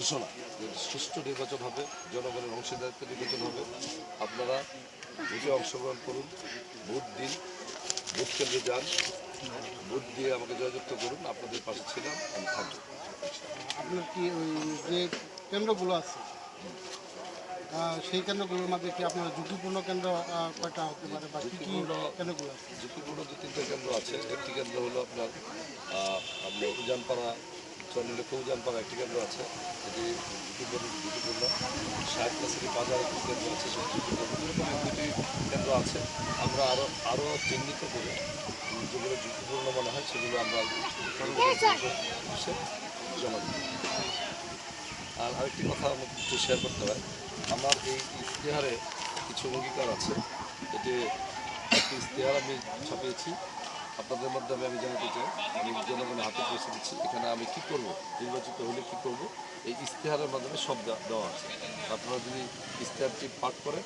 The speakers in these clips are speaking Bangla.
ঘোষণা সুষ্ঠু নির্বাচন হবে জনগণের অংশীদারিত্ব নির্বাচন হবে। আপনারা বুঝে অংশগ্রহণ করুন ভোট দিন ভোট কেন্দ্রে যান ভোট দিয়ে আমাকে জয়যুক্ত করুন আপনাদের পাশে ছিলাম আমি থাকব। আপনার কি ওই যে কেন্দ্রগুলো আছে সেই কেন্দ্রগুলোর মধ্যে কি আপনার ঝুঁকিপূর্ণ কেন্দ্র কয়টা হতে পারে বা কি কি ঝুঁকিপূর্ণ- কেন্দ্রগুলো আছে? ঝুঁকিপূর্ণ দু তিনটে কেন্দ্র আছে। একটি কেন্দ্র হলো আপনার আপনার উজানপাড়া চন্দ্রলেখ উজানপাড়া একটি কেন্দ্র আছে। এটি ঝুঁকিপূর্ণ ঝুঁকিপূর্ণ ষাট কাছারি বাজার একটি কেন্দ্র আছে এরকম দুটি কেন্দ্র আছে। আমরা আরও আরও চিহ্নিত করে যেগুলো ঝুঁকিপূর্ণ মনে হয়, সেগুলো আমরা জমা দিই আর আরেকটি কথা আমাকে শেয়ার করতে হয়। আমার এই ইশতেহারে কিছু অঙ্গীকার আছে। এটি একটি ইশতেহার আমি ছাপিয়েছি। আপনাদের মাধ্যমে আমি জানাতে চাই আমি জনগণের হাতে পৌঁছে দিচ্ছি এখানে আমি কি করব নির্বাচিত হলে কি করব এই ইশতেহারের মাধ্যমে সব দেওয়া আছে। আপনারা যদি ইশতেহারটি পাঠ করেন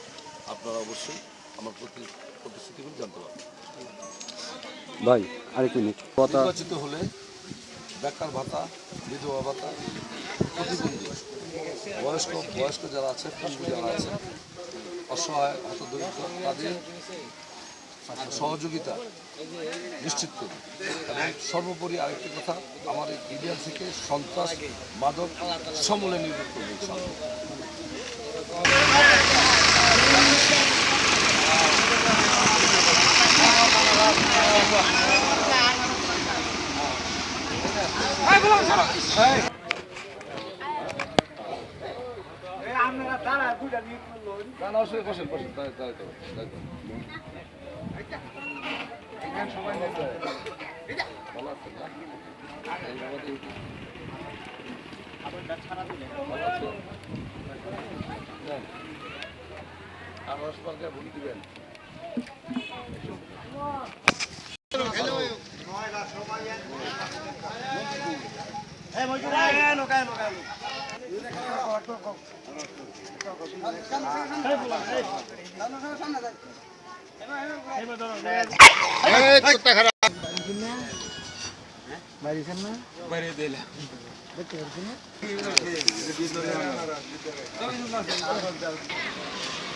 আপনারা অবশ্যই আমার প্রতি প্রতিশ্রুতিগুলো জানতে পারবেন। ভাই আরেক মিনিট। কথা নির্বাচিত হলে বেকার ভাতা বিধবা ভাতা প্রতিবন্ধী বয়স্ক বয়স্ক যারা আছে যারা আছে অসহায় হতদরিদ্র তাদের সহযোগিতা নিশ্চিত করি এবং সর্বোপরি আরেকটি কথা, আমার এই ইন্ডিয়া থেকে সন্ত্রাস, মাদক সমূলে নির্ভর করবে ইনশাআল্লাহ। না না অবশ্যই বসেন বসেন, তাই তাই তো তাই তো সবাই ভালো না এই বাবাতে ভালো? নেন। আর রসমালকে ভুল দিবেন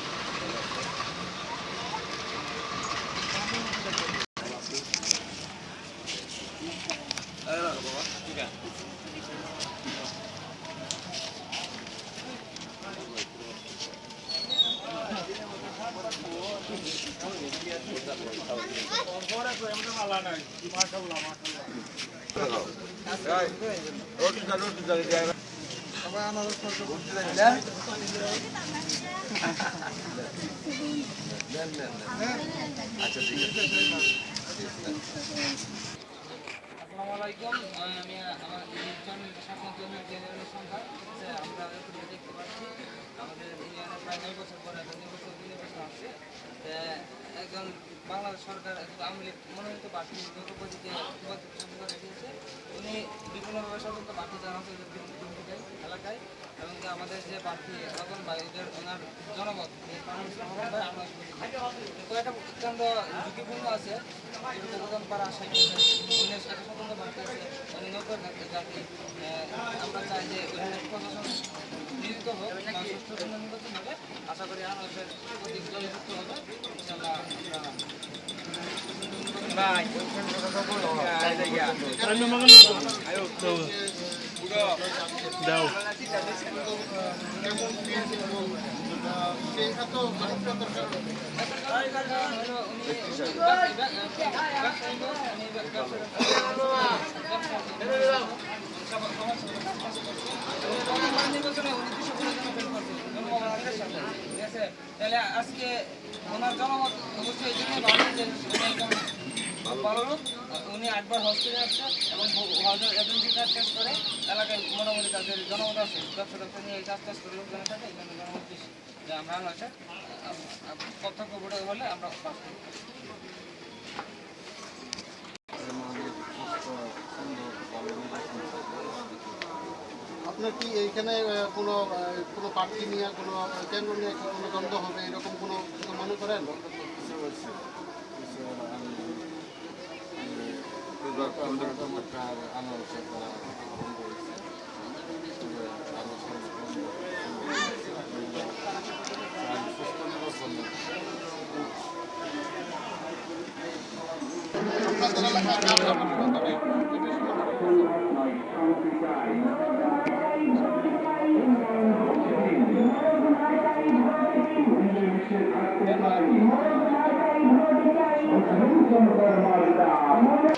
আচ্ছা ঠিক আছে আসসালামু আলাইকুম আমি আমার ইউনিয়নের শাসন ইউনিয়নের সংখ্যা হচ্ছে আমরা দেখতে পাচ্ছি আমাদের ইউনিয়নে প্রায় নয় বছর পরে এখন নির্বাচন নির্বাচন আসছে তা একজন বাংলাদেশ সরকার আওয়ামী লীগ মনোনীত প্রার্থী দ্রৌপদীকে দিয়েছে উনি বিভিন্নভাবে স্বতন্ত্র প্রার্থী জানাচ্ছে এলাকায় এবং যে আমাদের যে প্রার্থী রতন ভাই ওদের ওনার জনমত কেন্দ্র ঝুঁকিপূর্ণ আছে। রতন পাড়া উনি একটা স্বতন্ত্র প্রার্থী আছে, উনি আমরা চাই যে প্রশাসন নিয়োজিত হোক জন্য নির্বাচন হবে আশা করি প্রতি জয়যুক্ত হবে। ইনশাল্লাহ আমরা এত তাহলে আজকে ওনার জনমত অবশ্যই এই জন্য উনি একবার হসপিটালে এবং করে, এলাকায় তাদের নিয়ে যে আমরা আমরা। আপনার কি এইখানে কোনো কোনো পার্টি নিয়ে, কোনো কেন্দ্র নিয়ে কোনো দ্বন্দ্ব হবে? এরকম কোনো মনে করেন?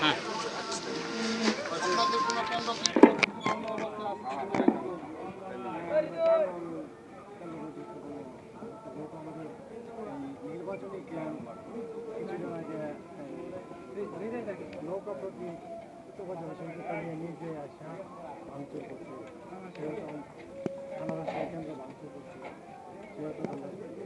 Huh. নির্বাচনী জ্ঞান কিছুদিন আগে নৌকা প্রতি জনসংখ্যা নিয়ে নিজে আসা ভাঙচুর করছে সেরকম থানা রাস্তায় কেন্দ্র ভাঙচুর করছে সেরকম